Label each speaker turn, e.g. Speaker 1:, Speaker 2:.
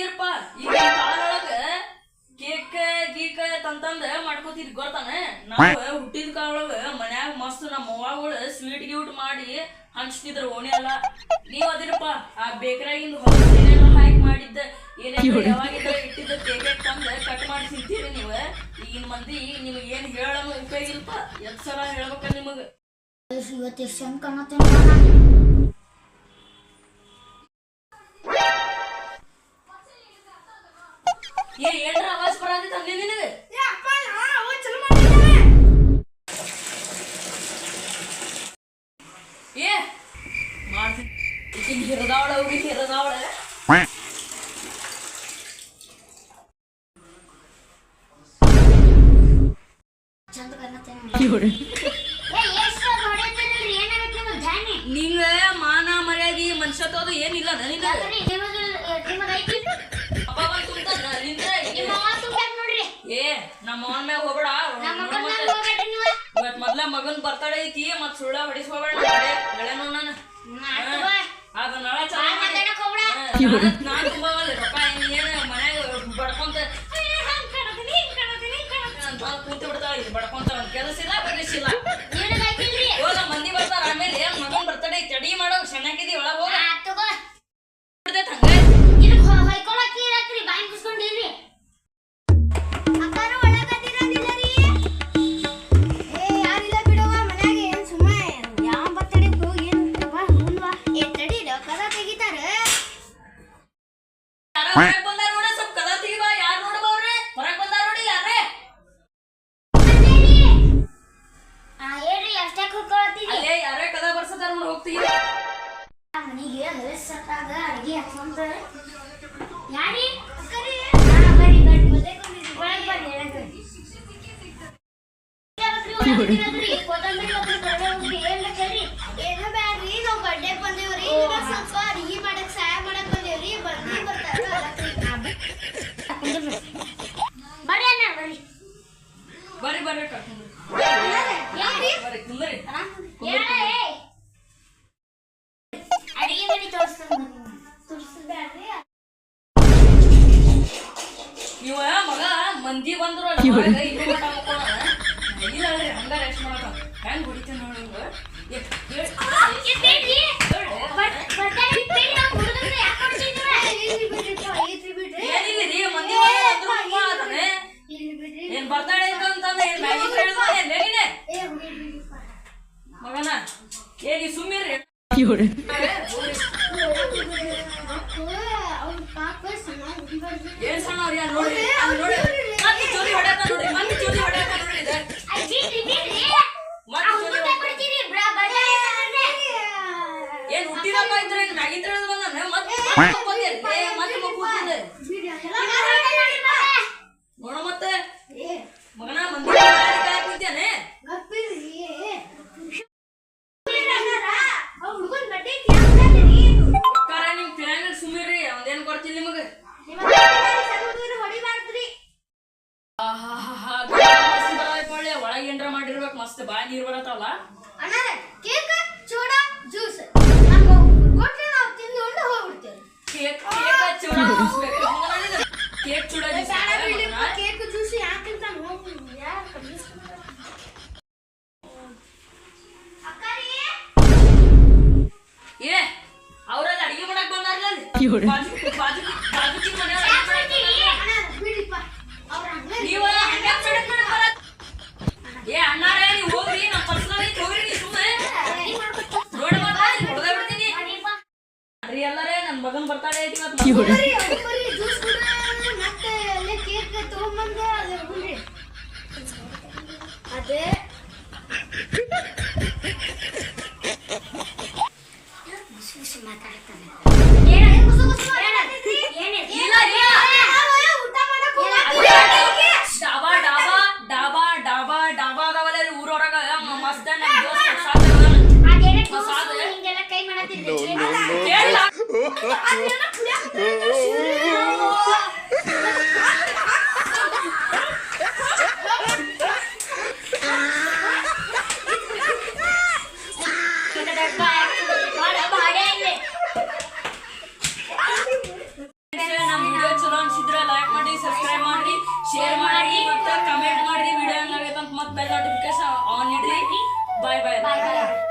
Speaker 1: ಬಂದಿರಪ್ಪ. ಈಗ ಕಾಲೊಳಗ ಕೇಕ್ ಗೀಕ ತಂತಂದ ಮಾಡ್ಕೋತಿದ್ ಗೊತ್ತಾನೆ? ನಾವ್ ಹುಟ್ಟಿದ ಕಾಲೊಳಗ ಮನ್ಯಾಗ ಮಸ್ತ್ ನಮ್ಮ ಅವ್ವಾಗಳು ಸ್ವೀಟ್ ಗೀಟ್ ಮಾಡಿ ಹಂಚ್ತಿದ್ರು ಓಣಿ ಅಲ್ಲ ನೀವ್ ಅದಿರಪ್ಪ ಆ ಬೇಕರಾಗಿಂದ ಹೊರಗೇನೇನೋ ಮಾಡಿದ್ದ ಏನೇ ಇಟ್ಟಿದ್ದ ಕೇಕ್ ತಂದ ಕಟ್ ಮಾಡಿ ತಿಂತೀರಿ ನೀವ್? ಈಗಿನ ಮಂದಿ ನಿಮ್ಗೆ ಏನ್ ಹೇಳೋನು ಉಪಯೋಗ ಇಲ್ಪ ಎಷ್ಟ್ ಸಲ ಹೇಳ್ಬೇಕ ನಿಮಗ?
Speaker 2: ಇವತ್ತು ಶಂಕ ಮತ್ತೆ
Speaker 1: ಏ ಏನ್ರ ಆವಾಜ್ ಬರಾದಿತ್ತ ಅಲ್ಲಿ ನಿನಗೆ? ಏ ಮಾಡ್ತೀನಿ ಈಕಿನ್ ಹಿರದಾವಳ ಅವ್ರಿಗೆ ಹಿರದಾವಳ.
Speaker 2: ಚಂದ
Speaker 1: ನಿಂಗ ಮಾನ ಮರ್ಯಾದಿ ಮನುಷ್ಯತ್ವದು ಏನಿಲ್ಲ ನನಗ. ನಮ್ಮ ಅವನ ಮ್ಯಾಗ ಹೋಗ್ಬೇಡ ಇವತ್ ಮೊದ್ಲ ಮಗನ್ ಬರ್ತಡೇ ಐತಿ ಮತ್ ಸುಳ್ಳ ಹೊಡಿಸ್ಕೋಬೇಡ ಗಳೆ ನೋಡಣ ಅದ ನಾಳೆ ಚಾಲು ಮಾಡಿ ಹಾ, ನಾನ್ ತುಂಬವಲ್ಲ ರೊಕ್ಕ ಏನ್ ಏನ್ ಮನ್ಯಾಗ ಬಡ್ಕೊಂತ ಏ, ಹಂಗ್ ಕಾಣತೀನಿ, ಹಿಂಗ್ ಕಾಣತೀನಿ, ಹಿಂಗ್ ಕಾಣತೀನಿ ಅಂತ ಕೂತು ಬಿಡ್ತಾಳ ಇದು ಬಡ್ಕೊಂತ ಒಂದ್ ಕೆಲಸ ಇಲ್ಲ ಬಗ್ಲಿಸಿಲ್ಲ
Speaker 2: ಕೊತ್ತಂಬರಿ ಮತ್ತು ಏನ್ ಬೇಕ್ರಿ
Speaker 3: ಏನೋ ಬ್ಯಾಡ್ರಿ ನಾವ್ ಬರ್ಡೇ ಬಂದೇವ್ರಿ. ಸ್ವಲ್ಪ ಅಡಿಗೆ ಮಾಡಕ್ ಸಹಾಯ ಮಾಡಕ್ ಬಂದೇವ್ರಿ ಬಂದಿ ಬರ್ತಾರ
Speaker 2: ಬರ್ರಿ ಅಣ್ಣ ಬರ್ರಿ ಅಡಿಗೆ ಮನೆ
Speaker 1: ಇವ ಮಗ ಮಂದಿ ಬಂದ್ರು ಹಂಗ ರೆಸ್ಟ್ ಮಾಡಕ ಹೆಂಗ್ ಹೊಡಿತೇನೆ ನೋಡಿ
Speaker 2: ಬರ್ತಾನೆ
Speaker 1: ಏನ್ ಹುಟ್ಟಿದಪ್ಪ ಇದ್ರೆ ಏನ್ ಬಂದ ಮತ್ತೆ ಮತ್ತೆ ಬಂದೆ ಏನ್ರ ಮಾಡಿರ್ಬೇಕು ಮಸ್ತ್ ಬಾಯ್ ನೀರ್ ಬರತ್ತಲ್ಲ
Speaker 3: ಅಣ್ಣಾರ ಕೇಕ್ ಚೂಡ ಜ್ಯೂಸ್ ನಮ್ಮ ಕೊಟ್ರೆ ನಾವು ತಿಂದುಕೊಂಡು ಹೋಗ್ಬಿಡ್ತೇವೆ
Speaker 1: ಕೇಕ್ ಕೇಕ್ ಚೂಡ ಜ್ಯೂಸ್ಬೇಕು. ಮಗನ ಇದು ಕೇಕ್ ಚೂಡ ಜ್ಯೂಸ್ ಮಗನ.
Speaker 3: ಕೇಕ್ ಜ್ಯೂಸ್ ಯಾಕಿಂತ ಯಾರು
Speaker 1: ಏ ಅವ್ರಲ್ಲಿ ಅಡಿಗೆ ಮಾಡಕ್ ಬಂದಾರಲ್ಲ ಅಲ್ಲಿ. ಬಾಜು ಬಾಜು ನನ್ ಮಗನ್ ಬರ್ತಾಳೆ ಐತಿ ಇವತ್ತು ಶೇರ್ ಮಾಡಿ ಮತ್ತೆ ಕಮೆಂಟ್ ಮಾಡ್ರಿ ವಿಡಿಯೋ ಬೆಲ್ ನೋಟಿಫಿಕೇಶನ್ ಆನ್ ಇಡ್ರಿ ಬಾಯ್ ಬಾಯ್
Speaker 2: ಬಾಯ್ ಬಾಯ್